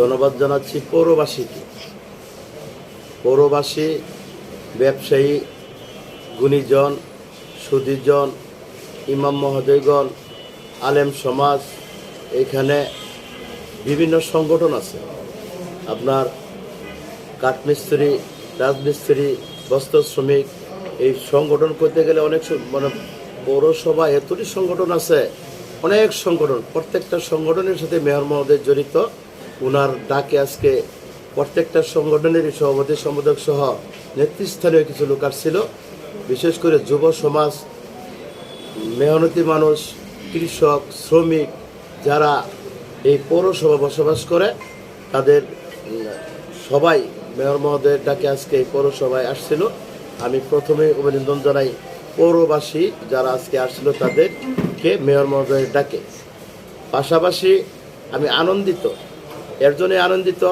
ধন্যবাদ জানাচ্ছি পৌরবাসীকে। পৌরবাসী, ব্যবসায়ী, গুণীজন, সুদীজন, ইমাম মহোদয়গণ, আলেম সমাজ, এখানে বিভিন্ন সংগঠন আছে। আপনার কাঠমিস্ত্রি, রাজমিস্ত্রি, বস্ত্র শ্রমিক, এই সংগঠন করতে গেলে অনেক মানে পৌরসভা এতটি সংগঠন আছে, অনেক সংগঠন, প্রত্যেকটা সংগঠনের সাথে মেয়র মহোদয় জড়িত। ওনার ডাকে আজকে প্রত্যেকটা সংগঠনেরই সভাপতি, সম্পাদক সহ নেতৃস্থানীয় কিছু লোক ছিল বিশেষ করে যুব সমাজ, মেহনতি মানুষ, কৃষক, শ্রমিক যারা এই পৌরসভা বসবাস করে, তাদের সবাই মেয়র মহোদয়ের ডাকে আজকে এই পৌরসভায় আসছিল। আমি প্রথমে অভিনন্দন জানাই পৌরবাসী যারা আজকে আসছিল তাদেরকে, মেয়র মহোদয়ের ডাকে। পাশাপাশি আমি আনন্দিত এর জন্যে আনন্দিত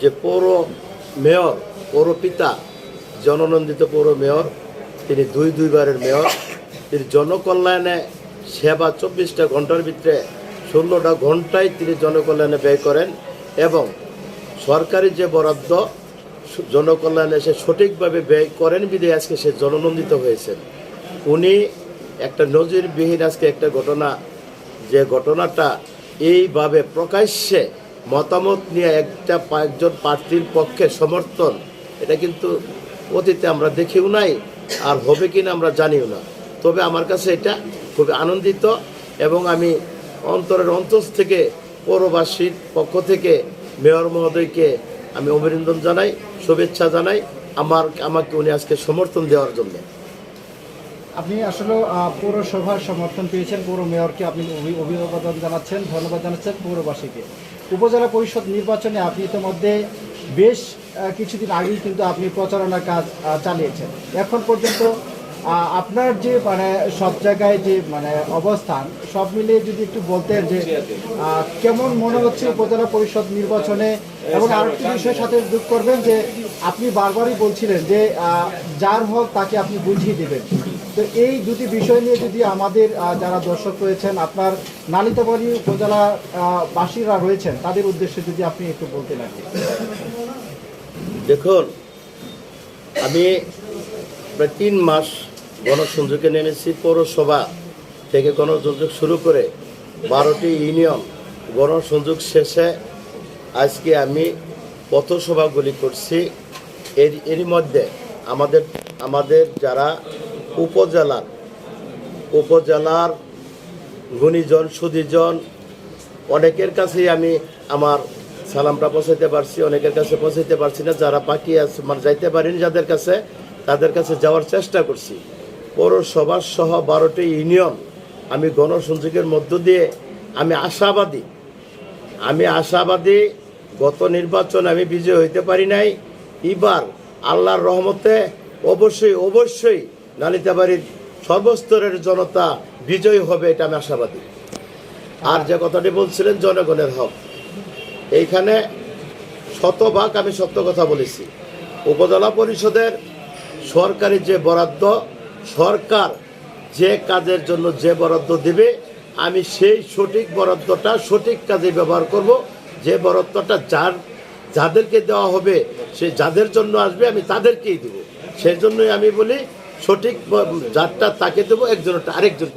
যে পৌর মেয়র, পৌর পিতা, জননন্দিত পৌর মেয়র, তিনি দুই দুইবারের মেয়র। তিনি জনকল্যাণে সেবা চব্বিশটা ঘণ্টার ভিতরে ষোলোটা ঘন্টায় তিনি জনকল্যাণে ব্যয় করেন এবং সরকারি যে বরাদ্দ জনকল্যাণে সে সঠিকভাবে ব্যয় করেন বিধে আজকে সে জননন্দিত হয়েছেন। উনি একটা নজিরবিহীন আজকে একটা ঘটনা, যে ঘটনাটা এইভাবে প্রকাশ্যে মতামত নিয়ে একটা পা- একজন প্রার্থীর পক্ষে সমর্থন, এটা কিন্তু অতীতে আমরা দেখিও নাই আর হবে কি না আমরা জানিও না। তবে আমার কাছে এটা খুব আনন্দিত এবং আমি অন্তরের অন্তর থেকে পৌরবাসীর পক্ষ থেকে মেয়র মহোদয়কে আমি অভিনন্দন জানাই, শুভেচ্ছা জানাই আমার, আমাকে উনি আজকে সমর্থন দেওয়ার জন্য। আপনি আসলে পৌরসভার সমর্থন পেয়েছেন, পৌর মেয়রকে আপনি অভি- অভিবাদন জানাচ্ছেন, ধন্যবাদ জানাচ্ছেন পৌরবাসীকে। উপজেলা পরিষদ নির্বাচনে আপনি ইতিমধ্যে বেশ কিছুদিন আগেই কিন্তু আপনি প্রচারণার কাজ চালিয়েছেন। এখন পর্যন্ত আপনার যে মানে সব জায়গায় যে মানে অবস্থান, সব মিলিয়ে যদি একটু বলতেন যে কেমন মনে হচ্ছে উপজেলা পরিষদ নির্বাচনে? এবং আরেকটি বিষয়ের সাথে যোগ করবেন যে, আপনি বারবারই বলছিলেন যে যার হক তাকে আপনি বুঝিয়ে দেবেন। তো এই দুটি বিষয় নিয়ে যদি আমাদের যারা দর্শক রয়েছেন, আপনার নালিতাবাড়ি উপজেলা বাসীরা রয়েছেন, তাদের উদ্দেশ্যে যদি আপনি একটু বলতে লাগেন। দেখুন, আমি প্রায় তিন মাস গণসংযোগে নেমেছি পৌরসভা থেকে গণসংযোগ শুরু করে বারোটি ইউনিয়ন গণসংযোগ শেষে আজকে আমি পথসভাগুলি করছি। এর এরই মধ্যে আমাদের আমাদের যারা উপজেলার উপজেলার গুণীজন সুদীজন অনেকের কাছেই আমি আমার সালামটা পৌঁছাইতে পারছি, অনেকের কাছে পৌঁছাইতে পারছি না। যারা বাকি আছে মানে যাইতে পারিনি যাদের কাছে, তাদের কাছে যাওয়ার চেষ্টা করছি। পৌরসভার সহ বারোটি ইউনিয়ন আমি গণসংযোগের মধ্য দিয়ে আমি আশাবাদী। আমি আশাবাদী গত নির্বাচন আমি বিজয় হইতে পারি নাই। এবার আল্লাহর রহমতে অবশ্যই অবশ্যই নালিতাবাড়ির সর্বস্তরের জনতা বিজয়ী হবে এটা আমি আশাবাদী। আর যে কথাটি বলছিলেন, জনগণের হক। এইখানে শতভাগ আমি সত্য কথা বলেছি। উপজেলা পরিষদের সরকারি যে বরাদ্দ সরকার যে কাজের জন্য যে বরাদ্দ দেবে, আমি সেই সঠিক বরাদ্দটা সঠিক কাজে ব্যবহার করব। যে বরাদ্দটা যার, যাদেরকে দেওয়া হবে, সে যাদের জন্য আসবে, আমি তাদেরকেই দেবো। সেই জন্যই আমি বলি, সঠিক যারটা তাকে দেবো, একজনটা আরেকজনকে